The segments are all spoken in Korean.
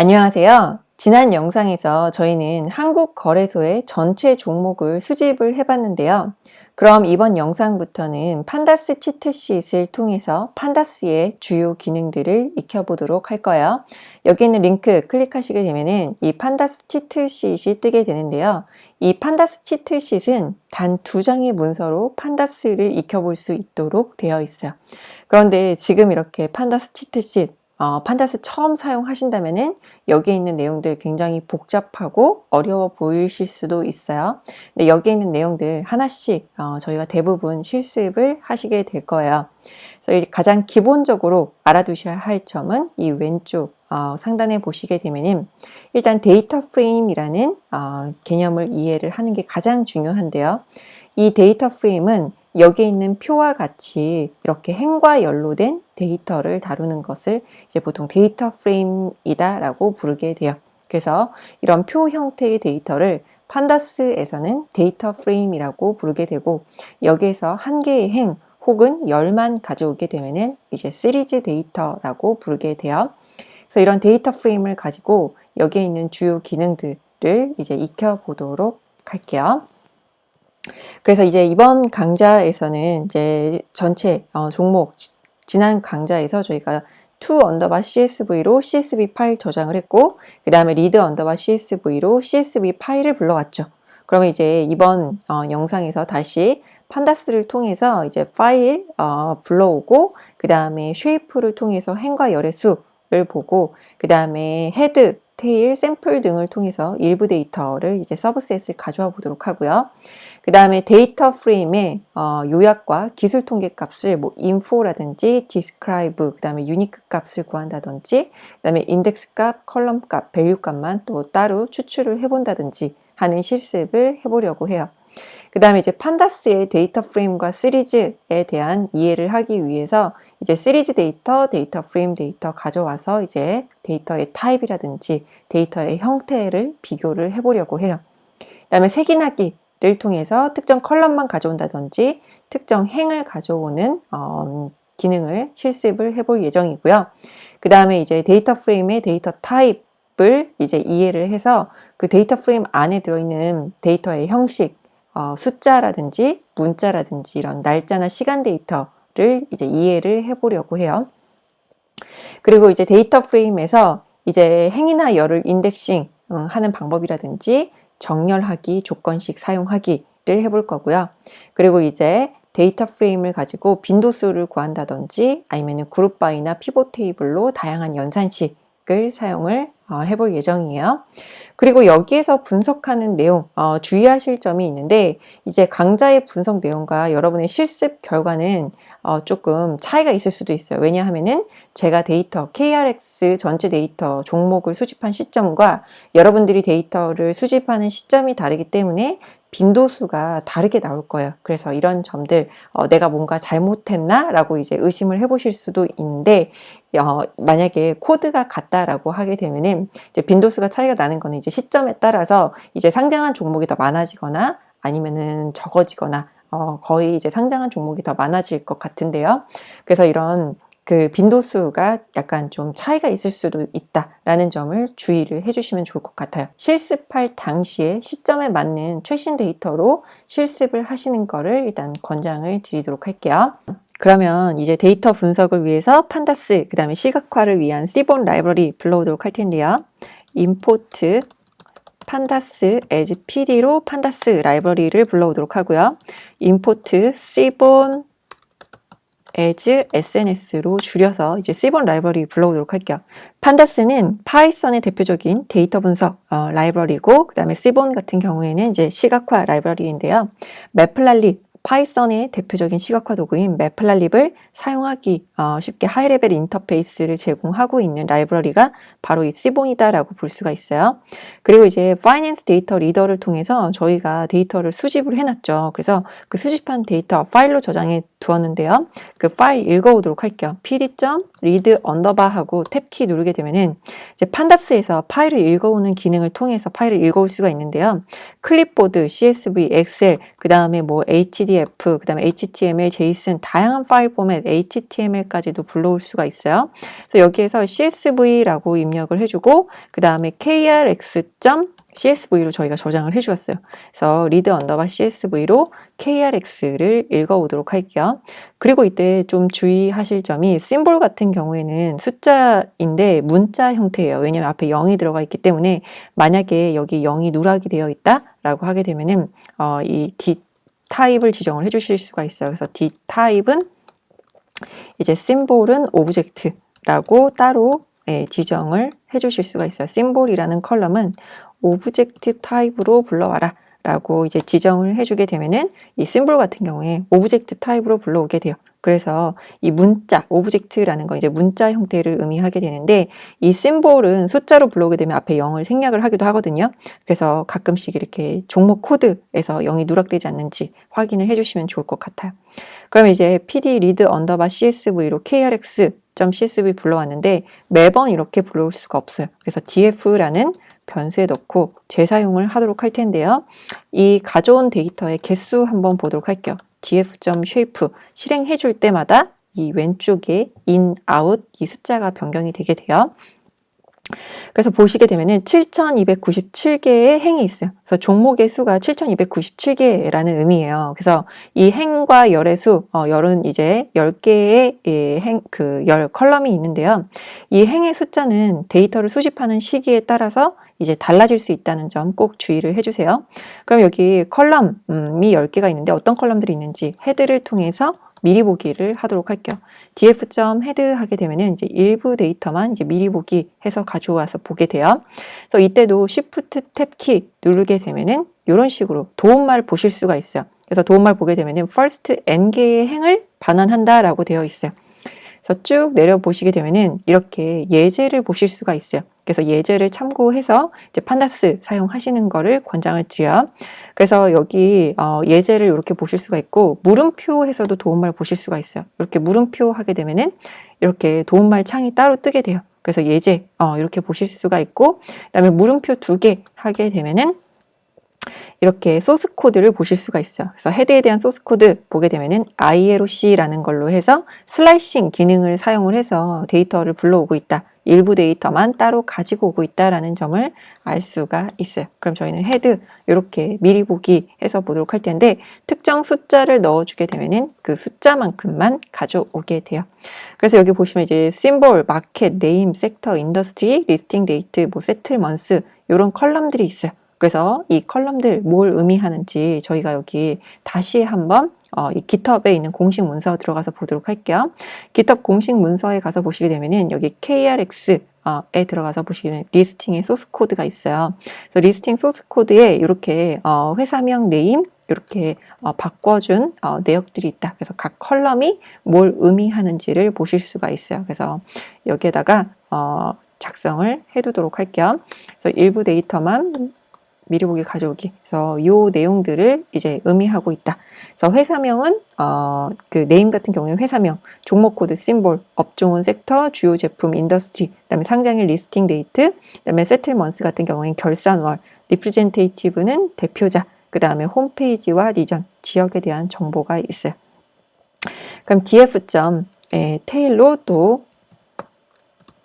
안녕하세요. 지난 영상에서 저희는 한국 거래소의 전체 종목을 수집을 해봤는데요. 그럼 이번 영상부터는 판다스 치트sheet을 통해서 판다스의 주요 기능들을 익혀보도록 할 거예요. 여기 있는 링크 클릭하시게 되면은 이 판다스 치트sheet이 뜨게 되는데요. 이 판다스 치트sheet은 단두 장의 문서로 판다스를 익혀볼 수 있도록 되어 있어요. 그런데 지금 이렇게 판다스 치트sheet 어, 판다스 처음 사용하신다면은 여기에 있는 내용들 굉장히 복잡하고 어려워 보이실 수도 있어요. 근데 여기에 있는 내용들 하나씩 어, 저희가 대부분 실습을 하시게 될 거예요. 그래서 가장 기본적으로 알아두셔야 할 점은 이 왼쪽 어, 상단에 보시게 되면은 일단 데이터 프레임이라는 어, 개념을 이해를 하는 게 가장 중요한데요. 이 데이터 프레임은 여기에 있는 표와 같이 이렇게 행과 연로된 데이터를 다루는 것을 이제 보통 데이터 프레임이다라고 부르게 돼요. 그래서 이런 표 형태의 데이터를 판다스에서는 데이터 프레임이라고 부르게 되고 여기에서 한 개의 행 혹은 열만 가져오게 되면은 이제 시리즈 데이터라고 부르게 돼요. 그래서 이런 데이터 프레임을 가지고 여기에 있는 주요 기능들을 이제 익혀 보도록 할게요. 그래서 이제 이번 강좌에서는 이제 전체 어, 종목 지, 지난 강좌에서 저희가 to 언더바 CSV로 CSV 파일 저장을 했고 그 다음에 리드 언더바 CSV로 CSV 파일을 불러왔죠. 그러면 이제 이번 어, 영상에서 다시 판다스를 통해서 이제 파일 어, 불러오고 그 다음에 쉐이프를 통해서 행과 열의 수를 보고 그 다음에 헤드, 테일, 샘플 등을 통해서 일부 데이터를 이제 서브셋을 가져와 보도록 하고요. 그 다음에 데이터 프레임의 어, 요약과 기술 통계 값을 뭐 info라든지 describe, 그 다음에 unique 값을 구한다든지, 그 다음에 인덱스 값, 컬럼 값, 밸류 값만 또 따로 추출을 해본다든지 하는 실습을 해보려고 해요. 그 다음에 이제 판다스의 데이터 프레임과 시리즈에 대한 이해를 하기 위해서 이제 시리즈 데이터, 데이터 프레임 데이터 가져와서 이제 데이터의 타입이라든지 데이터의 형태를 비교를 해보려고 해요. 그 다음에 색인하기 를 통해서 특정 컬럼만 가져온다든지 특정 행을 가져오는 어, 기능을 실습을 해볼 예정이고요. 그 다음에 이제 데이터 프레임의 데이터 타입을 이제 이해를 해서 그 데이터 프레임 안에 들어있는 데이터의 형식, 어, 숫자라든지 문자라든지 이런 날짜나 시간 데이터를 이제 이해를 해보려고 해요. 그리고 이제 데이터 프레임에서 이제 행이나 열을 인덱싱 하는 방법이라든지 정렬하기, 조건식 사용하기를 해볼 거고요. 그리고 이제 데이터 프레임을 가지고 빈도수를 구한다든지 아니면 그룹 바이나 피봇 테이블로 다양한 연산식을 사용을 어, 해볼 예정이에요. 그리고 여기에서 분석하는 내용 어, 주의하실 점이 있는데 이제 강좌의 분석 내용과 여러분의 실습 결과는 어, 조금 차이가 있을 수도 있어요. 왜냐하면은 제가 데이터 KRX 전체 데이터 종목을 수집한 시점과 여러분들이 데이터를 수집하는 시점이 다르기 때문에 빈도수가 다르게 나올 거예요. 그래서 이런 점들 어, 내가 뭔가 잘못했나? 라고 이제 의심을 해보실 수도 있는데 어, 만약에 코드가 같다라고 하게 되면은 이제 빈도수가 차이가 나는 거는 이제 시점에 따라서 이제 상장한 종목이 더 많아지거나 아니면은 적어지거나 어, 거의 이제 상장한 종목이 더 많아질 것 같은데요. 그래서 이런 그 빈도수가 약간 좀 차이가 있을 수도 있다라는 점을 주의를 해주시면 좋을 것 같아요. 실습할 당시에 시점에 맞는 최신 데이터로 실습을 하시는 거를 일단 권장을 드리도록 할게요. 그러면 이제 데이터 분석을 위해서 판다스, 그 다음에 시각화를 위한 시본 라이브러리 불러오도록 할 텐데요. import 판다스 as pd로 판다스 라이브러리를 불러오도록 하고요. import c본 as SNS로 줄여서 이제 C본 라이브러리 불러오도록 할게요. 판다스는 파이썬의 대표적인 데이터 분석 어, 라이브러리고 그 다음에 C본 같은 경우에는 이제 시각화 라이브러리인데요. 매플랄릿 파이썬의 대표적인 시각화 도구인 매플랄립을 사용하기 어, 쉽게 하이레벨 인터페이스를 제공하고 있는 라이브러리가 바로 이 시본이다라고 볼 수가 있어요. 그리고 이제 파이낸스 데이터 리더를 통해서 저희가 데이터를 수집을 해놨죠. 그래서 그 수집한 데이터 파일로 저장해 두었는데요. 그 파일 읽어보도록 할게요. pd.read 언더바 하고 탭키 누르게 되면은 이제 판다스에서 파일을 읽어오는 기능을 통해서 파일을 읽어올 수가 있는데요. 클립보드, CSV, 엑셀, 그 다음에 뭐 HD PDF, 그 다음에 HTML, JSON, 다양한 파일 포맷, HTML까지도 불러올 수가 있어요. 그래서 여기에서 CSV라고 입력을 해주고, 그 다음에 krx. CSV로 저희가 저장을 해주었어요. 그래서 read 언더바 CSV로 krx를 읽어보도록 할게요. 그리고 이때 좀 주의하실 점이 심볼 같은 경우에는 숫자인데 문자 형태예요. 왜냐면 앞에 0이 들어가 있기 때문에 만약에 여기 0이 누락이 되어 있다 라고 하게 되면은 어, 이 D 타입을 지정을 해주실 수가 있어요. 그래서 D 타입은 이제 심볼은 오브젝트라고 따로 예, 지정을 해주실 수가 있어요. 심볼이라는 컬럼은 오브젝트 타입으로 불러와라 라고 이제 지정을 해주게 되면은 이 심볼 같은 경우에 오브젝트 타입으로 불러오게 돼요. 그래서 이 문자, 오브젝트라는 건 이제 문자 형태를 의미하게 되는데 이 심볼은 숫자로 불러오게 되면 앞에 0을 생략을 하기도 하거든요. 그래서 가끔씩 이렇게 종목 코드에서 0이 누락되지 않는지 확인을 해주시면 좋을 것 같아요. 그럼 이제 pd read 언더바 csv로 krx.csv 불러왔는데 매번 이렇게 불러올 수가 없어요. 그래서 df라는 변수에 넣고 재사용을 하도록 할 텐데요. 이 가져온 데이터의 개수 한번 보도록 할게요. df.shape 실행해 줄 때마다 이 왼쪽에 in, out 이 숫자가 변경이 되게 돼요. 그래서 보시게 되면은 7297개의 행이 있어요. 그래서 종목의 수가 7297개라는 의미예요. 그래서 이 행과 열의 수, 어, 열은 이제 10개의 예, 행, 그 열 컬럼이 있는데요. 이 행의 숫자는 데이터를 수집하는 시기에 따라서 이제 달라질 수 있다는 점 꼭 주의를 해주세요. 그럼 여기 컬럼이 10개가 있는데 어떤 컬럼들이 있는지 헤드를 통해서 미리 보기를 하도록 할게요. df.head 하게 되면은 이제 일부 데이터만 이제 미리 보기 해서 가져와서 보게 돼요. 그래서 이때도 Shift 탭 키 누르게 되면은 이런 식으로 도움말 보실 수가 있어요. 그래서 도움말 보게 되면은 first n 개의 행을 반환한다라고 되어 있어요. 그래서 쭉 내려 보시게 되면은 이렇게 예제를 보실 수가 있어요. 그래서 예제를 참고해서 이제 판다스 사용하시는 거를 권장을 드려요. 그래서 여기 어, 예제를 이렇게 보실 수가 있고 물음표에서도 도움말 보실 수가 있어요. 이렇게 물음표 하게 되면은 이렇게 도움말 창이 따로 뜨게 돼요. 그래서 예제 어, 이렇게 보실 수가 있고 그다음에 물음표 두 개 하게 되면은 이렇게 소스 코드를 보실 수가 있어요. 그래서 헤드에 대한 소스 코드 보게 되면은 ILOC라는 걸로 해서 슬라이싱 기능을 사용을 해서 데이터를 불러오고 있다. 일부 데이터만 따로 가지고 오고 있다라는 점을 알 수가 있어요. 그럼 저희는 헤드 이렇게 미리 보기 해서 보도록 할 텐데 특정 숫자를 넣어주게 되면은 그 숫자만큼만 가져오게 돼요. 그래서 여기 보시면 이제 심볼, 마켓, 네임, 섹터, 인더스트리, 리스팅 데이트, 뭐 세틀먼스 이런 컬럼들이 있어요. 그래서 이 컬럼들 뭘 의미하는지 저희가 여기 다시 한번 어, 이 GitHub에 있는 공식 문서 들어가서 보도록 할게요. GitHub 공식 문서에 가서 보시게 되면은 여기 KRX 에 들어가서 보시게 되면 리스팅의 소스 코드가 있어요. 그래서 리스팅 소스 코드에 이렇게 어, 회사명 네임 이렇게 어, 바꿔준 어, 내역들이 있다. 그래서 각 컬럼이 뭘 의미하는지를 보실 수가 있어요. 그래서 여기에다가 어, 작성을 해두도록 할게요. 그래서 일부 데이터만 미리 보기 가져오기. 그래서 이 내용들을 이제 의미하고 있다. 그래서 회사명은 어, 그 네임 같은 경우에 회사명, 종목 코드, 심볼, 업종은 섹터, 주요 제품, 인더스트리, 그다음에 상장일 리스팅 데이트, 그다음에 세틀먼스 같은 경우에는 결산월, 리프레젠테이티브는 대표자, 그다음에 홈페이지와 리전, 지역에 대한 정보가 있어요. 그럼 df. 에, 테일로 또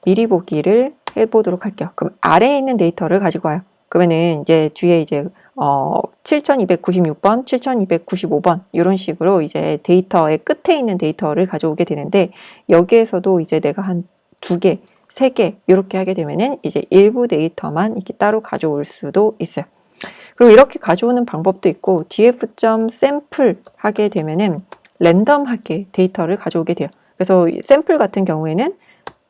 미리 보기를 해보도록 할게요. 그럼 아래에 있는 데이터를 가지고 와요. 그러면은 이제 뒤에 이제 어 7296번, 7295번 이런 식으로 이제 데이터의 끝에 있는 데이터를 가져오게 되는데 여기에서도 이제 내가 한 두 개, 세 개 이렇게 하게 되면은 이제 일부 데이터만 이렇게 따로 가져올 수도 있어요. 그리고 이렇게 가져오는 방법도 있고 df.sample 하게 되면은 랜덤하게 데이터를 가져오게 돼요. 그래서 샘플 같은 경우에는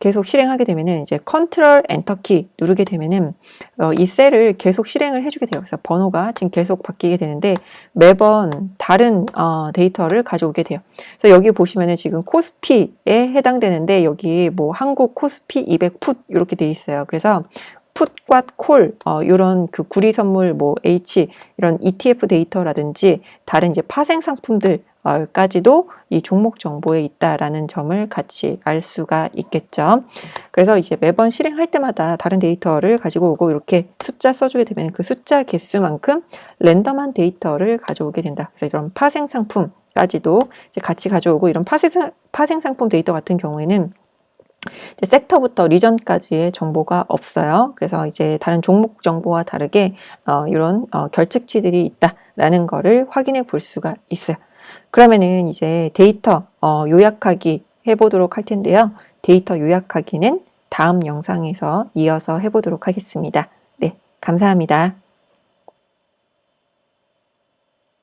계속 실행하게 되면은 이제 컨트롤 엔터 키 누르게 되면은 어, 이 셀을 계속 실행을 해주게 돼요. 그래서 번호가 지금 계속 바뀌게 되는데 매번 다른 어, 데이터를 가져오게 돼요. 그래서 여기 보시면은 지금 코스피에 해당되는데 여기 뭐 한국 코스피 200 풋 이렇게 돼 있어요. 그래서 풋과 콜 어, 이런 그 구리 선물 뭐 H 이런 ETF 데이터라든지 다른 이제 파생 상품들 까지도 이 종목 정보에 있다라는 점을 같이 알 수가 있겠죠. 그래서 이제 매번 실행할 때마다 다른 데이터를 가지고 오고 이렇게 숫자 써주게 되면 그 숫자 개수만큼 랜덤한 데이터를 가져오게 된다. 그래서 이런 파생 상품 까지도 이제 같이 가져오고 이런 파생, 파생 상품 데이터 같은 경우에는 섹터부터 리전까지의 정보가 없어요. 그래서 이제 다른 종목 정보와 다르게 어, 이런 어, 결측치들이 있다라는 거를 확인해 볼 수가 있어요. 그러면은 이제 데이터 어, 요약하기 해보도록 할 텐데요. 데이터 요약하기는 다음 영상에서 이어서 해보도록 하겠습니다. 네, 감사합니다.